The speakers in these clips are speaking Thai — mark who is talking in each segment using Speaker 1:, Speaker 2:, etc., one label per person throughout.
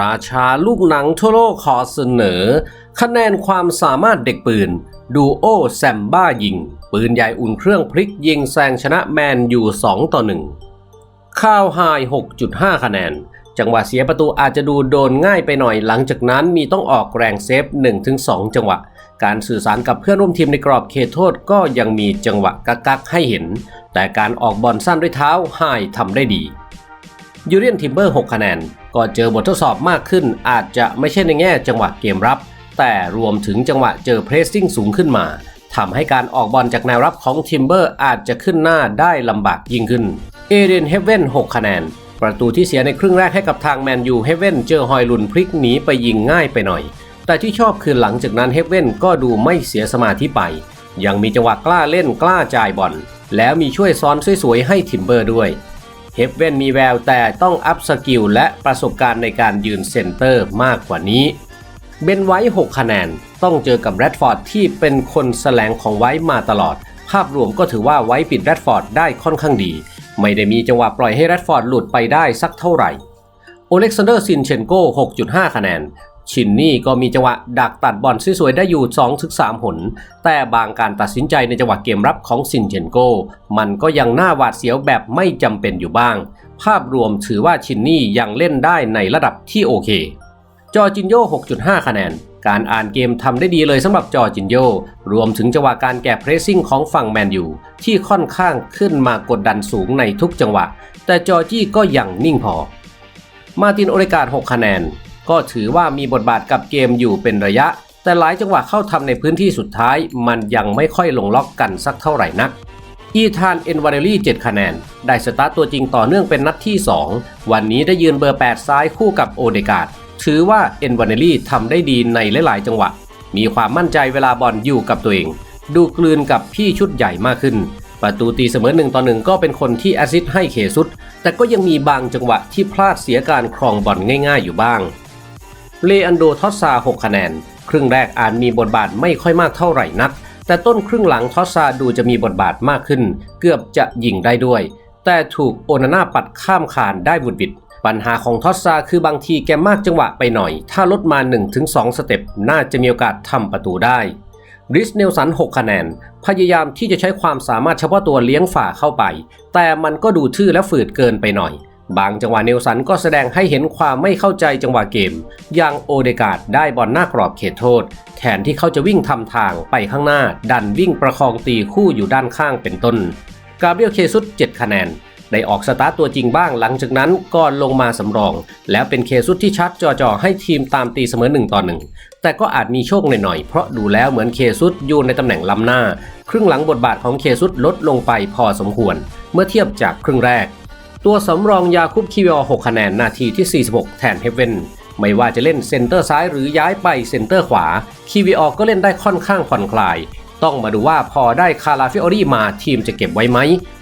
Speaker 1: ราชาลูกหนังทั่วโลกขอเสนอ คะแนนความสามารถเด็กปืน ดูโอแซมบ้ายิง ปืนใหญ่อุ่นเครื่องพลิกยิงแซงชนะแมนอยู่ 2 ต่อ 1 ข้าวไฮ6.5 คะแนน จังหวะเสียประตูอาจจะดูโดนง่ายไปหน่อยหลังจากนั้นมีต้องออกแรงเซฟ 1-2 จังหวะ การสื่อสารกับเพื่อนร่วมทีมในกรอบเขตโทษก็ยังมีจังหวะกักๆให้เห็น แต่การออกบอลสั้นด้วยเท้าไฮทำได้ดี ยูเรียนทิมเบอร์ 6 คะแนน ก็เจอบททดสอบมากขึ้น อาจจะไม่ใช่ในแง่จังหวะเกมรับ แต่รวมถึงจังหวะเจอเพรสซิ่งสูงขึ้นมาทำให้การออกบอลจากแนวรับของทิมเบอร์อาจจะขึ้นหน้าได้ลำบากยิ่งขึ้น เอเดนเฮเว่น 6 คะแนน ประตูที่เสียในครึ่งแรกให้กับทางแมนยูเฮเว่นเจอฮอยลุนพลิกหนีไปยิงง่ายไปหน่อย แต่ที่ชอบคือหลังจากนั้นเฮเว่นก็ดูไม่เสียสมาธิไป ยังมีจังหวะกล้าเล่นกล้าจ่ายบอลแล้วมีช่วยซ้อนสวยๆให้ทิมเบอร์ด้วย เฮฟเว่นมีแววแต่ต้องอัพสกิลและประสบการณ์ในการยืนเซนเตอร์มากกว่านี้ เบนไว้ 6 คะแนน ต้องเจอกับแรดฟอร์ดที่เป็นคนแสลงของไว้มาตลอด ภาพรวมก็ถือว่าไว้ปิดแรดฟอร์ดได้ค่อนข้างดี ไม่ได้มีจังหวะปล่อยให้แรดฟอร์ดหลุดไปได้สักเท่าไหร่โอเล็กซานเดอร์ซินเชนโก 6.5 คะแนน ชินนี่ก็มีจังหวะดักตัดบอลสวยๆได้อยู่2-3หน แต่บางการตัดสินใจในจังหวะเกมรับของซินเชนโก มันก็ยังน่าหวาดเสียวแบบไม่จำเป็นอยู่บ้าง ภาพรวมถือว่าชินนี่ยังเล่นได้ในระดับที่โอเค จอจินโย 6.5 คะแนน การอ่านเกมทำได้ดีเลยสำหรับจอจินโย รวมถึงจังหวะการแกะเพรสซิ่งของฝั่งแมนยูที่ค่อนข้างขึ้นมากดดันสูงในทุกจังหวะ แต่จอจี้ก็ยังนิ่งพอ มาตินโอเรกาด6คะแนน ก็ถือว่ามีบทบาทกับเกมอยู่เป็นระยะ แต่หลายจังหวะเข้าทำในพื้นที่สุดท้าย มันยังไม่ค่อยลงล็อกกันสักเท่าไหร่นักอีธานเอ็นวาเรลี่7คะแนน ได้สตาร์ตตัวจริงต่อเนื่องเป็นนัดที่ 2 วันนี้ได้ยืนเบอร์ 8 ซ้ายคู่กับโอเดกาดถือว่าเอ็นวาเรลี่ทำได้ดีในหลาย ๆ จังหวะ มีความมั่นใจเวลาบอลอยู่กับตัวเอง ดูกลืนกับพี่ชุดใหญ่มากขึ้น ประตูตีเสมอหนึ่งต่อหนึ่งก็เป็นคนที่แอซิสต์ให้เคซุสแต่ก็ยังมีบางจังหวะที่พลาดเสียการครองบอลง่าย ๆ อยู่บ้าง เลอันโดทอสซา 6 คะแนน ครึ่งแรกอาจมีบทบาทไม่ค่อยมากเท่าไหร่นัก แต่ต้นครึ่งหลังทอสซาดูจะมีบทบาทมากขึ้น เกือบจะยิงได้ด้วย แต่ถูกโอนาน่าปัดข้ามคานได้บุดบิด ปัญหาของทอสซาคือบางทีแกมากจังหวะไปหน่อย ถ้าลดมา 1-2 สเต็ปน่าจะมีโอกาสทำประตูได้ริสเนลสัน 6 คะแนน พยายามที่จะใช้ความสามารถเฉพาะตัวเลี้ยงฝ่าเข้าไป แต่มันก็ดูทื่อและฝืดเกินไปหน่อย บางจังหวะเนลสันก็แสดงให้เห็นความไม่เข้าใจจังหวะเกม อย่างโอเดกาดได้บอลหน้ากรอบเขตโทษ แทนที่เขาจะวิ่งทำทางไปข้างหน้า ดันวิ่งประคองตีคู่อยู่ด้านข้างเป็นต้น กาเบรียลเคซุส7คะแนน ได้ออกสตาร์ตตัวจริงบ้างหลังจากนั้นก็ลงมาสำรอง แล้วเป็นเคซุสที่ชัดจ่อๆให้ทีมตามตีเสมอ1ต่อ1แต่ก็อาจมีโชคหน่อยๆเพราะดูแล้วเหมือนเคซุสอยู่ในตำแหน่งล้ำหน้า ครึ่งหลังบทบาทของเคซุสลดลงไปพอสมควร เมื่อเทียบจากครึ่งแรก ตัวสำรองยาคุบคิวอ6คะแนนนาทีที่ 46 แทนเฮเวนไม่ว่าจะเล่นเซนเตอร์ซ้ายหรือย้ายไปเซนเตอร์ขวาคิวอก็เล่นได้ค่อนข้างผ่อนคลาย ต้องมาดูว่าพอได้คาราฟิโอรี่มาทีมจะเก็บไว้ไหม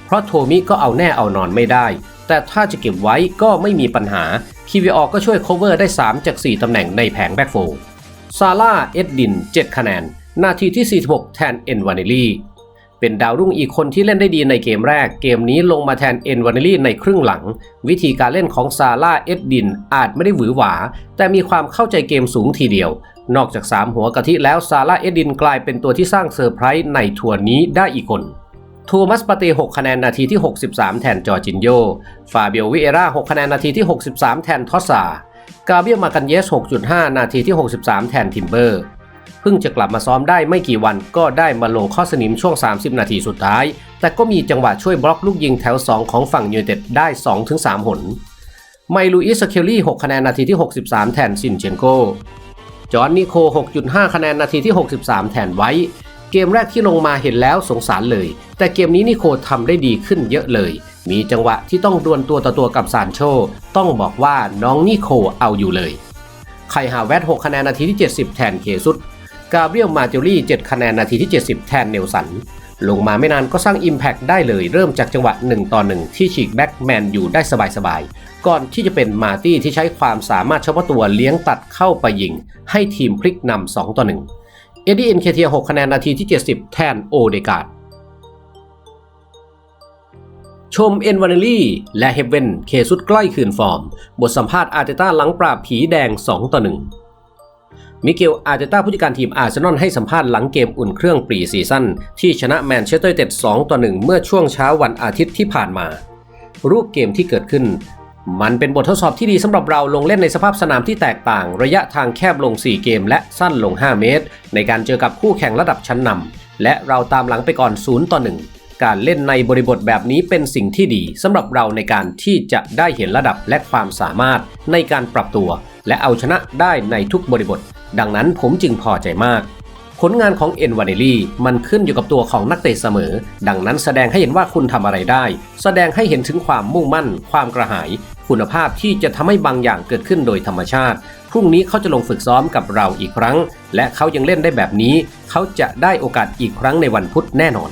Speaker 1: เพราะโทมิก็เอาแน่เอานอนไม่ได้ แต่ถ้าจะเก็บไว้ก็ไม่มีปัญหาคิวอก็ช่วย cover ได้ 3 จาก 4 ตำแหน่งในแผงแบ็กโฟซาร่าเอ็ดดิน 7 คะแนน นาทีที่ 46 แทนเอ็นวานิลี่ เป็นดาวรุ่งอีกคนที่เล่นได้ดีในเกมแรก เกมนี้ลงมาแทนเอ็นวานิลี่ในครึ่งหลัง วิธีการเล่นของซาร่าเอ็ดดินอาจไม่ได้หวือหวา แต่มีความเข้าใจเกมสูงทีเดียวนอกจาก 3 หัวกะทิแล้วซาร่าเอ็ดดินกลายเป็นตัวที่สร้างเซอร์ไพรส์ในทัวร์นี้ได้อีกคนโทมัสปาเต้6คะแนนนาทีที่ 63 แทนจอร์จินโย ฟาเบียวิเอรา6คะแนนนาทีที่ 63 แทนทอสซากาเบียมากันเยส 6.5 นาทีที่ 63 แทนทิมเบอร์ เพิ่งจะกลับมาซ้อมได้ไม่กี่วันก็ได้มาลงข้อสนิมช่วง 30 นาทีสุดท้าย แต่ก็มีจังหวะช่วยบล็อกลูกยิงแถว 2 ของฝั่งยูไนเต็ดได้ 2-3 หน ไมลูอิสเคลลี่ 6 คะแนนนาทีที่ 63 แทนซินเชนโก จอห์นนิโค 6.5 คะแนนนาทีที่ 63 แทนไว้ เกมแรกที่ลงมาเห็นแล้วสงสารเลย แต่เกมนี้นิโคทำได้ดีขึ้นเยอะเลย มีจังหวะที่ต้องดวลตัวต่อตัวกับซานโช ต้องบอกว่าน้องนิโคเอาอยู่เลยไคฮาแวต6คะแนนนาทีที่ 70 แทนเคซุส กาเบรียลมาเจลี่7คะแนนนาทีที่ 70 แทนเนลสัน ลงมาไม่นานก็สร้าง Impact ได้เลยเริ่มจากจังหวะ 1 ต่อ 1 ที่ฉีกแบ็กแมนอยู่ได้สบายๆ ก่อนที่จะเป็นมาตี้ที่ใช้ความสามารถเฉพาะตัวเลี้ยงตัดเข้าไปยิง ให้ทีมพลิกนำ2ต่อ 1 เอ็ดดี้เอ็นเคเทีย6คะแนนนาทีที่ 70 แทนโอเดกาดชมเอ็นวานิลี่และเฮเวนเคสุดใกล้คืนฟอร์ม บทสัมภาษณ์อาร์เตต้าหลังปราบผีแดง 2 ต่อ 1 มิเกลอาร์เตต้าผู้จัดการทีมอาร์เซนอลให้สัมภาษณ์หลังเกมอุ่นเครื่องปรีซีซั่นที่ชนะแมนเชสเตอร์ยูไนเต็ด2ต่อ1เมื่อช่วงเช้าวันอาทิตย์ที่ผ่านมา รูปเกมที่เกิดขึ้น มันเป็นบททดสอบที่ดีสำหรับเราลงเล่นในสภาพสนามที่แตกต่าง ระยะทางแคบลง 4 เกมและสั้นลง 5 เมตร ในการเจอกับคู่แข่งระดับชั้นนำและเราตามหลังไปก่อน0ต่อ1การเล่นในบริบทแบบนี้เป็นสิ่งที่ดีสำหรับเราในการที่จะได้เห็นระดับและความสามารถในการปรับตัว และเอาชนะได้ในทุกบริบท ดังนั้นผมจึงพอใจมาก ผลงานของเอ็นวาเนลี่มันขึ้นอยู่กับตัวของนักเตะเสมอ ดังนั้นแสดงให้เห็นว่าคุณทำอะไรได้ แสดงให้เห็นถึงความมุ่งมั่น ความกระหาย คุณภาพที่จะทำให้บางอย่างเกิดขึ้นโดยธรรมชาติ พรุ่งนี้เขาจะลงฝึกซ้อมกับเราอีกครั้ง และเขายังเล่นได้แบบนี้ เขาจะได้โอกาสอีกครั้งในวันพุธแน่นอน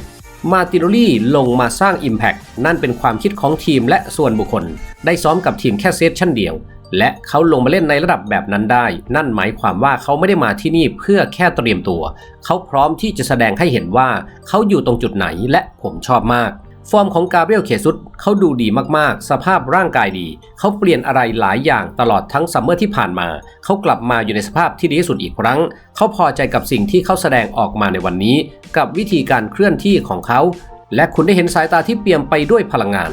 Speaker 1: มาติโรลี่ลงมาสร้าง Impact นั่นเป็นความคิดของทีมและส่วนบุคคล ได้ซ้อมกับทีมแค่เซสชั่นเดียว และเขาลงมาเล่นในระดับแบบนั้นได้ นั่นหมายความว่าเขาไม่ได้มาที่นี่เพื่อแค่เตรียมตัว เขาพร้อมที่จะแสดงให้เห็นว่าเขาอยู่ตรงจุดไหนและผมชอบมาก ฟอร์มของกาเบรียลเคซุสเขาดูดีมากๆ สภาพร่างกายดี เขาเปลี่ยนอะไรหลายอย่างตลอดทั้งซัมเมอร์ที่ผ่านมา เขากลับมาอยู่ในสภาพที่ดีที่สุดอีกครั้ง เขาพอใจกับสิ่งที่เขาแสดงออกมาในวันนี้ กับวิธีการเคลื่อนที่ของเขา และคุณได้เห็นสายตาที่เปี่ยมไปด้วยพลังงาน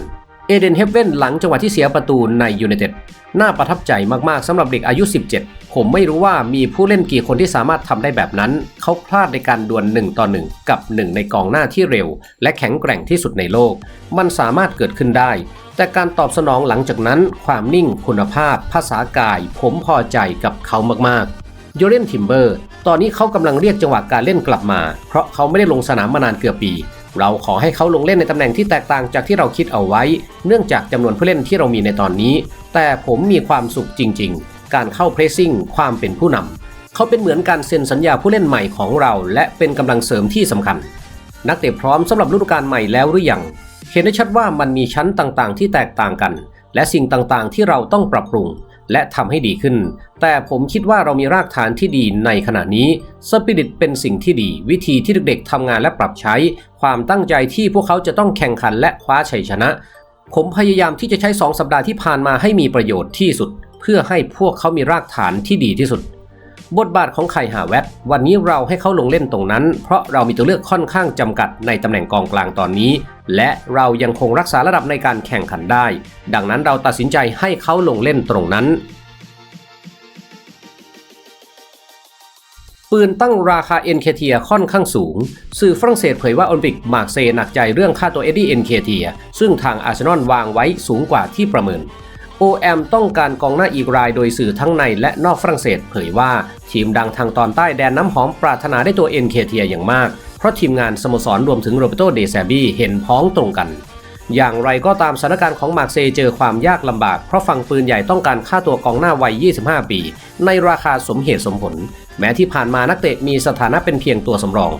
Speaker 1: เอเดนเฮฟเว่นหลังจังหวะที่เสียประตูในยูไนเต็ดน่าประทับใจมากๆสำหรับเด็กอายุ 17 ผมไม่รู้ว่ามีผู้เล่นกี่คนที่สามารถทำได้แบบนั้น เขาพลาดในการดวล1ต่อ1 กับ 1 ในกองหน้าที่เร็ว และแข็งแกร่งที่สุดในโลก มันสามารถเกิดขึ้นได้ แต่การตอบสนองหลังจากนั้น ความนิ่งคุณภาพ ภาษากาย ผมพอใจกับเขามากๆโยเรนทิมเบอร์ ตอนนี้เขากำลังเรียกจังหวะการเล่นกลับมา เพราะเขาไม่ได้ลงสนามมานานเกือบปี เราขอให้เขาลงเล่นในตำแหน่งที่แตกต่างจากที่เราคิดเอาไว้ เนื่องจากจำนวนผู้เล่นที่เรามีในตอนนี้ แต่ผมมีความสุขจริง ๆ การเข้าเพรสซิ่งความเป็นผู้นำเขาเป็นเหมือนการเซ็นสัญญาผู้เล่นใหม่ของเรา และเป็นกำลังเสริมที่สำคัญ นักเตะพร้อมสำหรับฤดูกาลใหม่แล้วหรือยังเห็นได้ชัดว่ามันมีชั้นต่างๆ ที่แตกต่างกัน และสิ่งต่างๆ ที่เราต้องปรับปรุง และทำให้ดีขึ้น แต่ผมคิดว่าเรามีรากฐานที่ดีในขณะนี้สปิริตเป็นสิ่งที่ดี วิธีที่เด็กๆทำงานและปรับใช้ ความตั้งใจที่พวกเขาจะต้องแข่งขันและคว้าชัยชนะ ผมพยายามที่จะใช้2สัปดาห์ที่ผ่านมาให้มีประโยชน์ที่สุด เพื่อให้พวกเขามีรากฐานที่ดีที่สุด บทบาทของไข่หาแวตวันนี้เราให้เขาลงเล่นตรงนั้น เพราะเรามีตัวเลือกค่อนข้างจำกัดในตำแหน่งกองกลางตอนนี้ และเรายังคงรักษาระดับในการแข่งขันได้ ดังนั้นเราตัดสินใจให้เขาลงเล่นตรงนั้น ปืนตั้งราคา n k t ค่อนข้างสูง สื่อฝรั่งเศสเผยว่าโอลิมปิกมาร์เซหนักใจเรื่องค่าตัวเอ็ดดี้เอ็นเคเทียซึ่งทางอาร์เซนอลวางไว้สูงกว่าที่ประเมิน OM ต้องการกองหน้าอีกรายโดยสื่อทั้งในและนอกฝรั่งเศส เผยว่าทีมดังทางตอนใต้แดนน้ำหอมปรารถนาได้ตัว n k t อย่างมาก เพราะทีมงานสโมสรรวมถึงโรเบโตเดซาบีเห็นพ้องตรงกัน อย่างไรก็ตามสถานการณ์ของมาร์กเซย์เจอความยากลำบาก เพราะฝั่งปืนใหญ่ต้องการค่าตัวกองหน้าวัย 25 ปี ในราคาสมเหตุสมผล แม้ที่ผ่านมานักเตะมีสถานะเป็นเพียงตัวสำรอง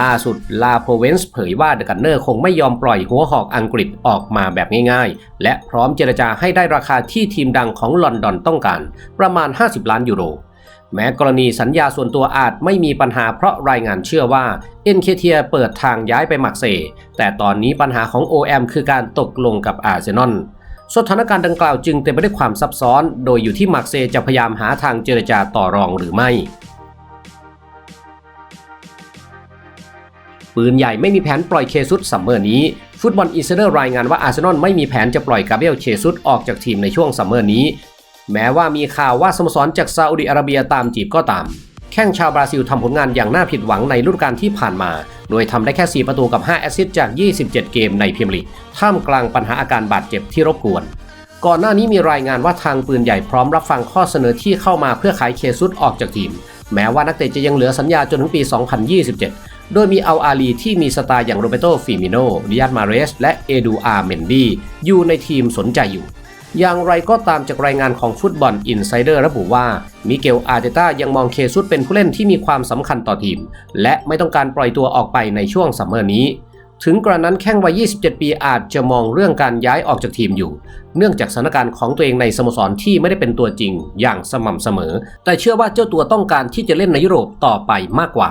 Speaker 1: ล่าสุดลาโพเวนส์เผยว่าเดอะกันเนอร์คงไม่ยอมปล่อยหัวหอกอังกฤษออกมาแบบง่ายๆ และพร้อมเจรจาให้ได้ราคาที่ทีมดังของลอนดอนต้องการ ประมาณ 50 ล้านยูโร แม้กรณีสัญญาส่วนตัวอาจไม่มีปัญหาเพราะรายงานเชื่อว่าเอ็นเคเทียเปิดทางย้ายไปมักเซ แต่ตอนนี้ปัญหาของ OM คือการตกลงกับอาร์เซนอลสถานการณ์ดังกล่าวจึงเต็มไปด้วยความซับซ้อน โดยอยู่ที่มักเซจะพยายามหาทางเจรจาต่อรองหรือไม่ ปืนใหญ่ไม่มีแผนปล่อยเคซุสซัมเมอร์นี้ ฟุตบอลอินไซเดอร์รายงานว่าอาร์เซนอลไม่มีแผนจะปล่อยกาเบรียลเคซุสออกจากทีมในช่วงซัมเมอร์นี้ แม้ว่ามีข่าวว่าสโมสรจากซาอุดิอาระเบียตามจีบก็ตาม แข้งชาวบราซิลทำผลงานอย่างน่าผิดหวังในฤดูกาลที่ผ่านมา โดยทำได้แค่ 4 ประตูกับ 5 แอสซิสต์จาก 27 เกมในพรีเมียร์ลีกท่ามกลางปัญหาอาการบาดเจ็บที่รบกวนก่อนหน้านี้มีรายงานว่าทางปืนใหญ่พร้อมรับฟังข้อเสนอที่เข้ามาเพื่อขายเคซุสออกจากทีม แม้ว่านักเตะจะยังเหลือสัญญาจนถึงปี 2027 โดยมีอัลอาลีที่มีสไตล์อย่างโรเบโตฟิมิโนดิยัตมาเรส และเอดูอาร์เมนดีอยู่ในทีมสนใจอยู่ อย่างไรก็ตามจากรายงานของฟุตบอลอินไซเดอร์ระบุว่ามิเกลอาร์เตต้ายังมองเคซุสเป็นผู้เล่นที่มีความสำคัญต่อทีม และไม่ต้องการปล่อยตัวออกไปในช่วงซัมเมอร์นี้ถึงกระนั้นแข้งวัย 27 ปีอาจจะมองเรื่องการย้ายออกจากทีมอยู่ เนื่องจากสถานการณ์ของตัวเองในสโมสรที่ไม่ได้เป็นตัวจริงอย่างสม่ำเสมอ แต่เชื่อว่าเจ้าตัวต้องการที่จะเล่นในยุโรปต่อไปมากกว่า